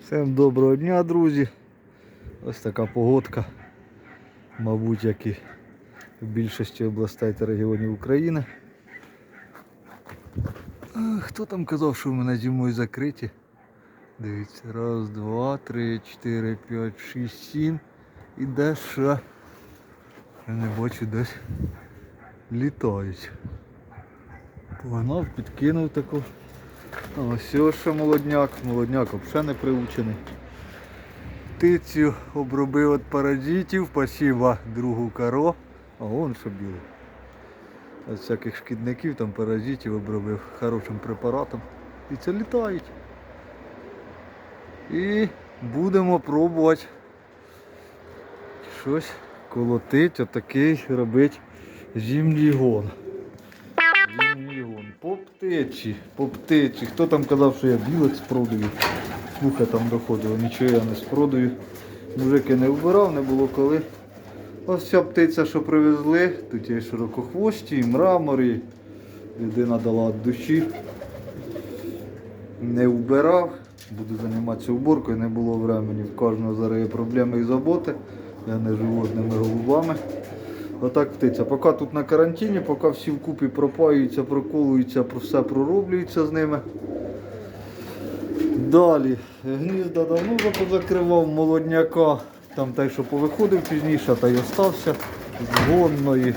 Всім доброго дня, друзі. Ось така погодка, мабуть, як і в більшості областей та регіонів України. Хто там казав, що в мене зимою закриті? Дивіться, раз, два, три, чотири, п'ять, шість, сім. І де ще? Я не бачу десь літають. Погнав, підкинув таку. Ось ще молодняк, молодняк взагалі не приучений. Птицю обробив від паразитів, спасибо другу каро. А вон що білий. Від всяких шкідників, там паразитів обробив хорошим препаратом. І це літають. І будемо пробувати щось колотить, отакий робить зимній гон. Птичі, по птичі. Хто там казав, що я білих спродаю? Слухай там доходило, нічого я не спродаю. Мужики не вбирав, не було коли. Ось ця птиця, що привезли, тут є широкохвості, і мрамор, і людина дала від душі. Не вбирав, буду займатися уборкою, не було времени. В кожного зараз є проблеми і заботи. Я не живу одними голубами. Отак птиця. Поки тут на карантині, поки всі вкупі пропаюються, проколуються, про все пророблюється з ними. Далі. Гнізда давно вже позакривав молодняка. Там той, що повиходив пізніше, та й остався з гонної.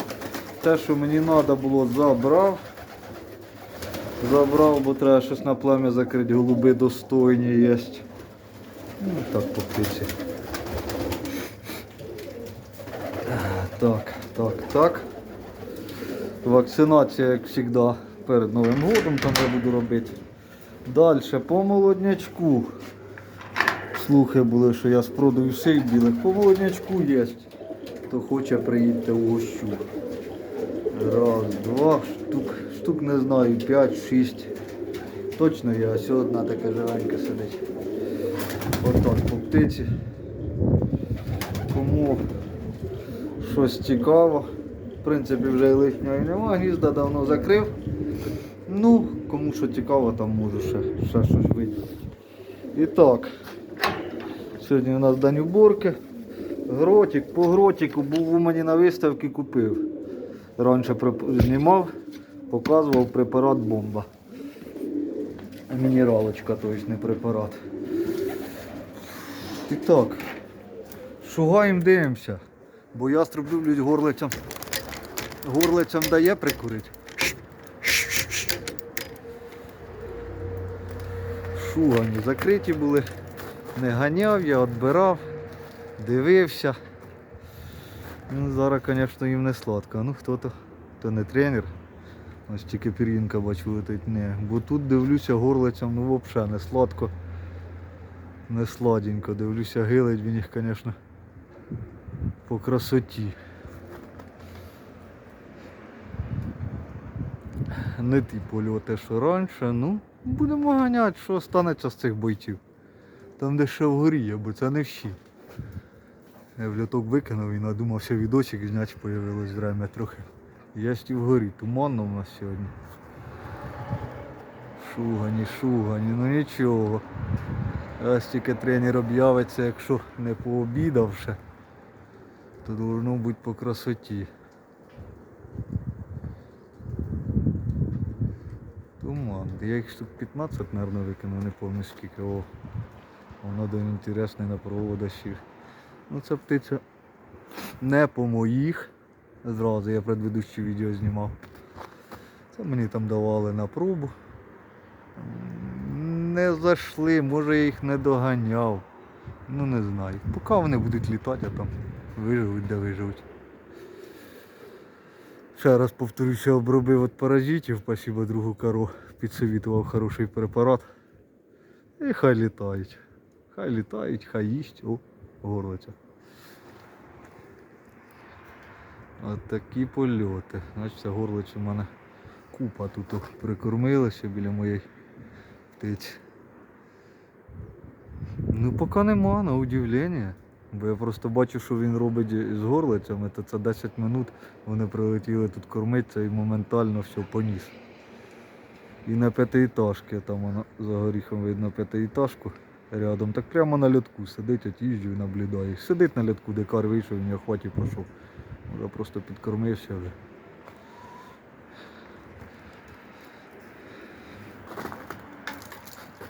Те, що мені треба було, забрав. Забрав, бо треба щось на плем'я закрити, голуби достойні є. Ну, так по птиці. Так, так, так. Вакцинація, як завжди, перед Новим годом там я буду робити. Далі по молоднячку. Слухи були, що я спродаю всіх білих. По молоднячку є. Хто хоче, приїдьте у гощу. Раз, два, штук, штук не знаю, п'ять, шість. Точно є, ось одна така живенька сидить. Отак по птиці. Кому щось цікаво. В принципі, вже і лишнього і нема, гнізда давно закрив. Ну, кому що цікаво, там можу ще, ще щось виділити. І так, сьогодні у нас день уборки. Гротик, по гротику був у мене на виставці купив. Раніше знімав, показував препарат бомба. Мінералочка, тобто не препарат. І так, шугаємо, дивимося. Бо яструб люблять горлицям. Горлицям дає прикурити. Шугані закриті були. Не ганяв, я відбирав, дивився. Ну, зараз, звісно, їм не сладко. Ну хто то, то не тренер. Ось тільки пір'їнка бачу летить. Не. Бо тут дивлюся горлицям, ну взагалі не сладко. Не сладенько. Дивлюся, гилить він їх, звісно, по красоті. Не ті польоти, що раніше, ну, будемо ганяти, що станеться з цих бойців. Там де ще вгорі бо це не всі. Я в льоток викинув і надумався відосик зняти, появилось время трохи. Я ж ті вгорі, туманно в нас сьогодні. Шугані, шугані, ну нічого. Ось тільки тренер об'явиться, якщо не пообідавши, то должно бути по красоті. Туман. Я їх штук 15, мабуть, викинув, не пам'ятаю скільки. О, воно один інтересний на проводачів. Ну це птиця не по моїх. Зразу я предведучі відео знімав. Це мені там давали на пробу. Не зайшли, може я їх не доганяв. Ну не знаю. Поки вони будуть літати, а там виживуть, де виживуть. Ще раз повторюся, обробив від паразитів, спасибо другу кару, підсовітував хороший препарат. І хай літають. Хай літають, хай їсть. О, горлиця. От такі польоти. Значить, це горлиць у мене купа тут прикормилася біля моєї птиці. Ну поки нема, на удивлення. Бо я просто бачу, що він робить з горлицями, то це 10 минут вони прилетіли тут кормитися і моментально все поніс. І на п'ятиэтажки, там воно за горіхом видно п'ятиэтажку. рядом. Так прямо на льотку сидить, от їжджу і. Сидить на льотку, дикар вийшов, в охоті пішов. Може просто підкормився вже.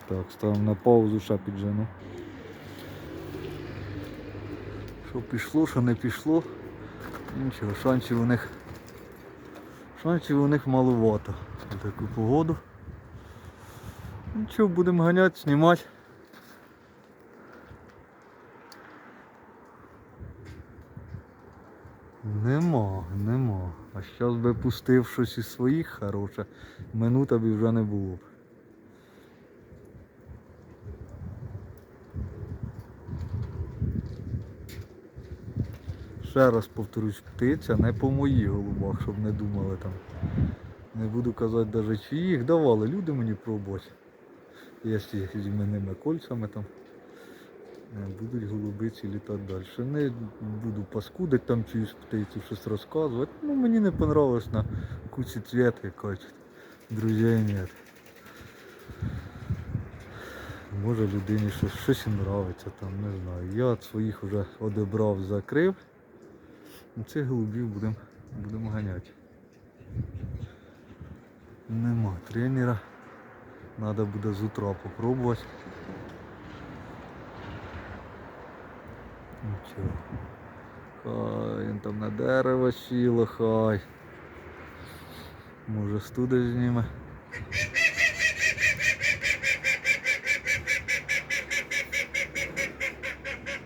Так, ставимо на паузу, ще піджену. Що пішло, що не пішло. Нічого, шансів у них. Шансів у них маловато. На таку погоду. Нічого, будемо ганяти, знімати. Нема, нема. А щас би пустив щось із своїх хороше, минута б вже не було Ще раз повторюсь, птиця не по моїх голубах, щоб не думали там. Не буду казати навіть чи їх давали люди мені пробувати. Якщо з іменними кольцями там. е, Будуть голубиці літати далі. Не буду паскудити там чиюсь птицю, щось розказувати. Ну мені не понравилось на куці цвіти, кажуть. Друзей нет. Може людині щось, щось і нравиться там, не знаю. Я своїх вже одібрав, закрив. Ну, Цих голубів будемо будем ганяти. Нема тренера. Надо буде з утра попробувати. Нічого. Хай він там на дерево сіло, хай. Може студи зніме.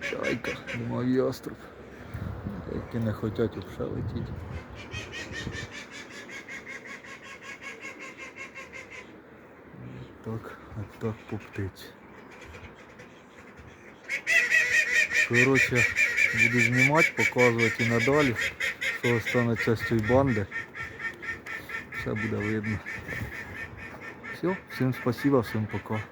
Чайка, думав яструб. Які не хочуть взагалі летіти. Так, от так по птиці. Коротше, буду знімати, показувати і надалі, що останеться з цієї банди. Все буде видно. Все, всім спасибо, всім пока.